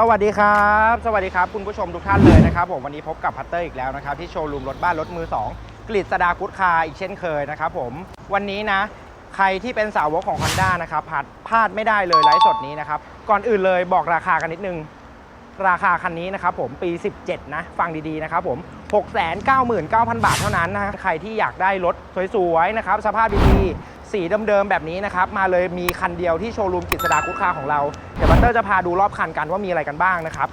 สวัสดีครับ สวัสดีครับ คุณผู้ชมทุกท่านเลยนะครับผมวันนี้พบกับพัตเตอร์อีกแล้วนะครับ ที่โชว์รูมรถบ้านรถมือ 2 กฤษดากุดคารอีกเช่นเคยนะครับผมวันนี้นะ ใครที่เป็นสาวกของ Honda นะครับพลาดพลาดไม่ได้เลยไลฟ์สดนี้นะครับ ก่อนอื่นเลยบอกราคากันนิดนึง ราคาคันนี้นะครับผมปี 17 นะ ฟังดีๆนะครับผม699,000 บาทเท่านั้นนะฮะใครที่อยากได้รถสวยๆนะครับสภาพดีๆ สีเดิมๆแบบนี้นะครับ มาเลยมีคันเดียวที่โชว์รูมกฤษดาคุกคาของเรา เดี๋ยวบัตเตอร์จะพาดูรอบคันกันว่ามีอะไรกันบ้างนะครับ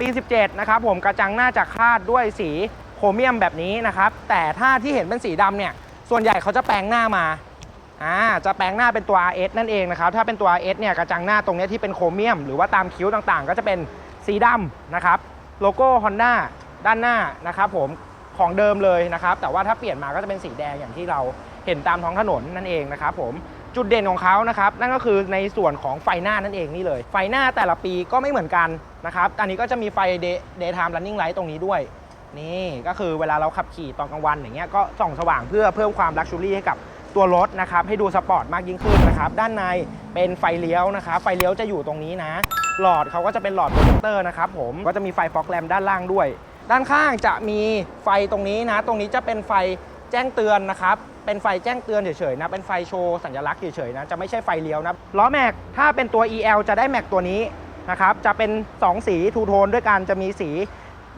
ปี 17 นะครับผมกระจังหน้าจะคาดด้วยสีโครเมียมแบบนี้นะครับ แต่ถ้าที่เห็นเป็นสีดำเนี่ย ส่วนใหญ่เขาจะแปลงหน้ามาอ่าจะแปลงหน้าเป็นตัว RS นั่นเองนะครับ ถ้าเป็นตัว RS เนี่ยกระจังหน้าตรงนี้ที่เป็นโครเมียม หรือว่าตามคิ้วต่างๆ ก็จะเป็นสีดำนะครับโลโก้ Honda ด้านหน้านะครับผมของเดิมเลยนะครับ แต่ว่าถ้าเปลี่ยนมาก็จะเป็นสีแดงอย่างที่เรา เห็นตามท้องถนนนั่นเองนะครับผมจุดเด่นของเขานะครับนั่นก็คือในส่วนของไฟหน้านั่นเองนี่เลย ไฟหน้าแต่ละปีก็ไม่เหมือนกันนะครับอันนี้ก็จะมีไฟ day daytime running light ตรงนี้ด้วย นี่ก็คือเวลาเราขับขี่ตอนกลางวันอย่างเงี้ยก็ส่องสว่างเพื่อเพิ่มความลักชัวรี่ให้กับตัวรถนะครับให้ดูสปอร์ตมากยิ่งขึ้นนะครับด้านในเป็นไฟเลี้ยวนะครับไฟเลี้ยวจะอยู่ตรงนี้นะ หลอดเขาก็จะเป็นหลอดโปรเจคเตอร์นะครับผมก็จะมีไฟฟอกแลมด้านล่างด้วย ด้านข้างจะมีไฟตรงนี้นะ ตรงนี้จะเป็นไฟแจ้งเตือนนะครับ เป็นไฟแจ้งเตือนเฉยๆนะ เป็นไฟโชว์สัญลักษณ์เฉยๆนะ จะไม่ใช่ไฟเลี้ยวนะ ล้อแม็ก ถ้าเป็นตัว EL จะได้แม็กตัวนี้นะครับ จะเป็น 2 สีทูโทนด้วยกัน จะมีสี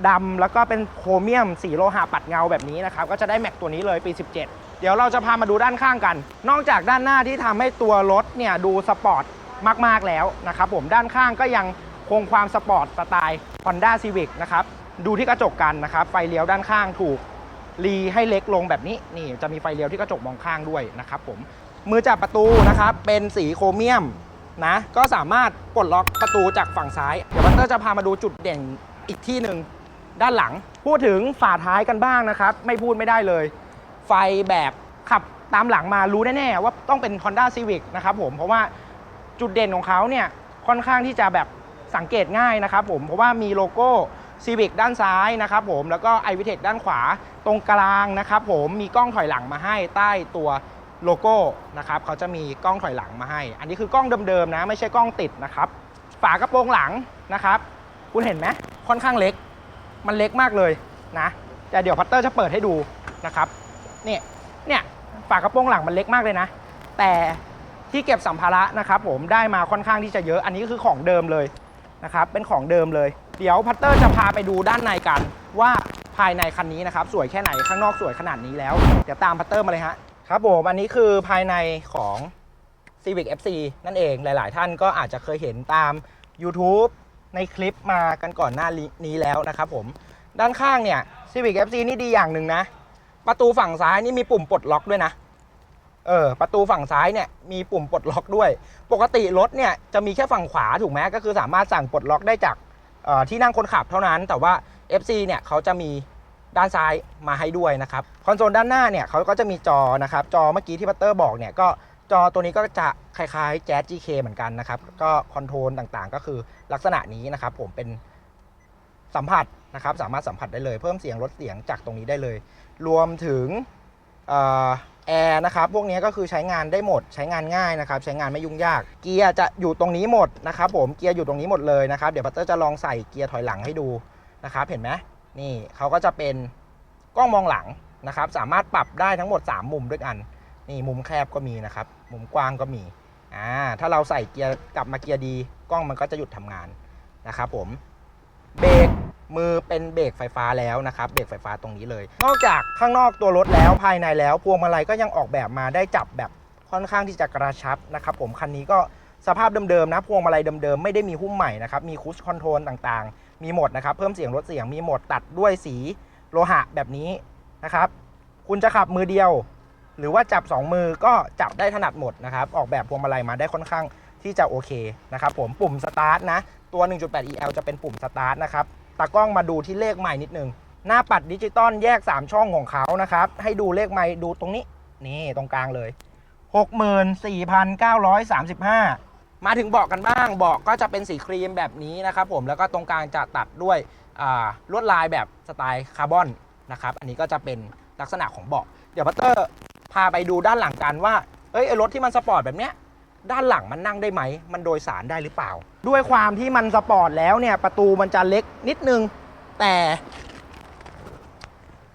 ดำแล้วก็เป็นโครเมียม สีโลหะปัดเงาแบบนี้นะครับ ก็จะได้แม็กตัวนี้เลยปี 17 เดี๋ยวเราจะพามาดูด้านข้างกัน นอกจากด้านหน้าที่ทำให้ตัวรถเนี่ยดูสปอร์ตมากๆแล้วนะครับผมด้านข้างก็ยังคงความสปอร์ตสไตล์ Honda Civic นะครับดูที่กระจกกันนะครับไฟเลี้ยวด้านข้างถูก รีให้เล็กลงแบบนี้นี่จะมีไฟเลี้ยวที่กระจกมองข้างด้วยนะครับผมมือจับประตูนะครับเป็นสีโครเมียมนะก็สามารถปลดล็อกประตูจากฝั่งซ้าย เดี๋ยวบัตเตอร์จะพามาดูจุดเด่นอีกที่หนึ่งด้านหลัง พูดถึงฝาท้ายกันบ้างนะครับ ไม่พูดไม่ได้เลย ไฟแบบขับตามหลังมารู้แน่ๆว่าต้องเป็น Honda Civic นะครับผมเพราะว่าจุดเด่นของเขาเนี่ยค่อนข้างที่จะแบบสังเกตง่ายนะครับผมเพราะว่ามีโลโก้ Civic ด้านซ้ายนะครับผมแล้วก็ i v i t e c ด้านขวา ตรงกลางนะครับผมมีกล้องถอยหลังมาให้ใต้ตัวโลโก้นะครับเขาจะมีกล้องถอยหลังมาให้ อันนี้คือกล้องเดิมๆนะ ไม่ใช่กล้องติดนะครับ ฝากระโปรงหลังนะครับ คุณเห็นไหมค่อนข้างเล็ก มันเล็กมากเลยนะแต่เดี๋ยวพัตเตอร์จะเปิดให้ดูนะครับเนี่ยเนี่ยฝากระโปรงหลังมันเล็กมากเลยนะ แต่ที่เก็บสัมภาระนะครับผมได้มาค่อนข้างที่จะเยอะ อันนี้ก็คือของเดิมเลยนะครับเป็นของเดิมเลย เดี๋ยวพัตเตอร์จะพาไปดูด้านในกันว่า ภายในคันนี้นะครับสวยแค่ไหนข้างนอกสวยขนาดนี้แล้ว เดี๋ยวตามพัตเตอร์มาเลยฮะครับผมอันนี้คือภายในของ Civic FC นั่นเองหลาย ๆ ท่านก็อาจจะเคยเห็นตาม YouTube ในคลิปมากันก่อนหน้านี้แล้วนะครับผมด้านข้างเนี่ย Civic FC นี่ดีอย่างหนึ่งนะ ประตูฝั่งซ้ายนี่มีปุ่มปลดล็อกด้วยนะเออประตูฝั่งซ้ายเนี่ยมีปุ่มปลดล็อกด้วย ปกติรถเนี่ยจะมีแค่ฝั่งขวาถูกไหมก็คือสามารถสั่งปลดล็อกได้จากออที่นั่งคนขับเท่านั้น แต่ว่า FC เนี่ยเขาจะมีด้านซ้ายมาให้ด้วยนะครับคอนโซลด้านหน้าเนี่ยเขาก็จะมีจอนะครับจอเมื่อกี้ที่พัตเตอร์บอกเนี่ยก็จอตัวนี้ก็จะคล้ายๆ Jazz GK เหมือนกันนะครับก็คอนโทรลต่างๆ ก็คือลักษณะนี้นะครับผมเป็นสัมผัสนะครับสามารถสัมผัสได้เลย เพิ่มเสียงลดเสียงจากตรงนี้ได้เลย รวมถึงแอร์นะครับพวกนี้ก็คือใช้งานได้หมดใช้งานง่ายนะครับ ใช้งานไม่ยุ่งยาก เกียร์จะอยู่ตรงนี้หมดนะครับผมเกียร์อยู่ตรงนี้หมดเลยนะครับเดี๋ยวพัตเตอร์จะลองใส่เกียร์ถอยหลังให้ดู นะครับเห็นไหมนี่เขาก็จะเป็นกล้องมองหลังนะครับ สามารถปรับได้ทั้งหมด 3 มุมด้วยกันนี่มุมแคบก็มีนะครับ มุมกว้างก็มีอ่าถ้าเราใส่เกียร์กลับมาเกียร์ดี กล้องมันก็จะหยุดทำงานนะครับผมเบรกมือเป็นเบรกไฟฟ้าแล้วนะครับเบรกไฟฟ้าตรงนี้เลย นอกจากข้างนอกตัวรถแล้วภายในแล้วพวงมาลัยก็ยังออกแบบมาได้จับแบบค่อนข้างที่จะกระชับนะครับ ผมคันนี้ก็สภาพเดิมๆนะพวงมาลัยเดิมๆไม่ได้มีหุ้มใหม่นะครับมีคูชคอนโทรลต่างๆ มีหมดนะครับ เพิ่มเสียงลดเสียงมีหมดตัดด้วยสีโลหะแบบนี้นะครับ คุณจะขับมือเดียว หรือว่าจับ 2 มือก็จับได้ถนัดหมดนะครับ ออกแบบพวงมาลัยมาได้ค่อนข้างที่จะโอเคนะครับผมปุ่มสตาร์ทนะตัว 1.8 EL จะเป็นปุ่มสตาร์ทนะครับตากล้องมาดูที่เลขใหม่นิดนึง หน้าปัดดิจิตอลแยก 3 ช่องของเขานะครับ ให้ดูเลขใหม่ดูตรงนี้ นี่ตรงกลางเลย 64,935 มาถึงเบาะกันบ้างเบาะก็จะเป็นสีครีมแบบนี้นะครับผมแล้วก็ตรงกลางจะตัดด้วยลวดลายแบบสไตล์คาร์บอนนะครับอันนี้ก็จะเป็นลักษณะของเบาะเดี๋ยวพัตเตอร์พาไปดูด้านหลังกันว่าเอ้ยไอ้รถที่มันสปอร์ตแบบเนี้ยด้านหลังมันนั่งได้ไหม มันโดยสารได้หรือเปล่า ด้วยความที่มันสปอร์ตแล้วเนี่ยประตูมันจะเล็กนิดนึง แต่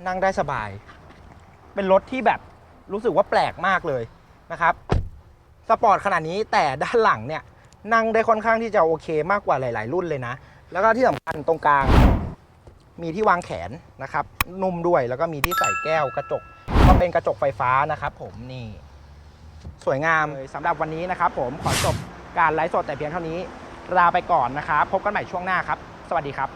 นั่งได้สบาย เป็นรถที่แบบรู้สึกว่าแปลกมากเลยนะครับ สปอร์ตขนาดนี้แต่ด้านหลังเนี่ยนั่งได้ค่อนข้างที่จะโอเคมากกว่าหลาย ๆ รุ่นเลยนะ แล้วก็ที่สำคัญตรงกลาง มีที่วางแขนนะครับ นุ่มด้วยแล้วก็มีที่ใส่แก้วกระจก ก็เป็นกระจกไฟฟ้านะครับ ผมนี่ สวยงามสำหรับวันนี้นะครับ ผมขอจบการไลฟ์สดแต่เพียงเท่านี้ลาไปก่อนนะครับ พบกันใหม่ช่วงหน้าครับ สวัสดีครับ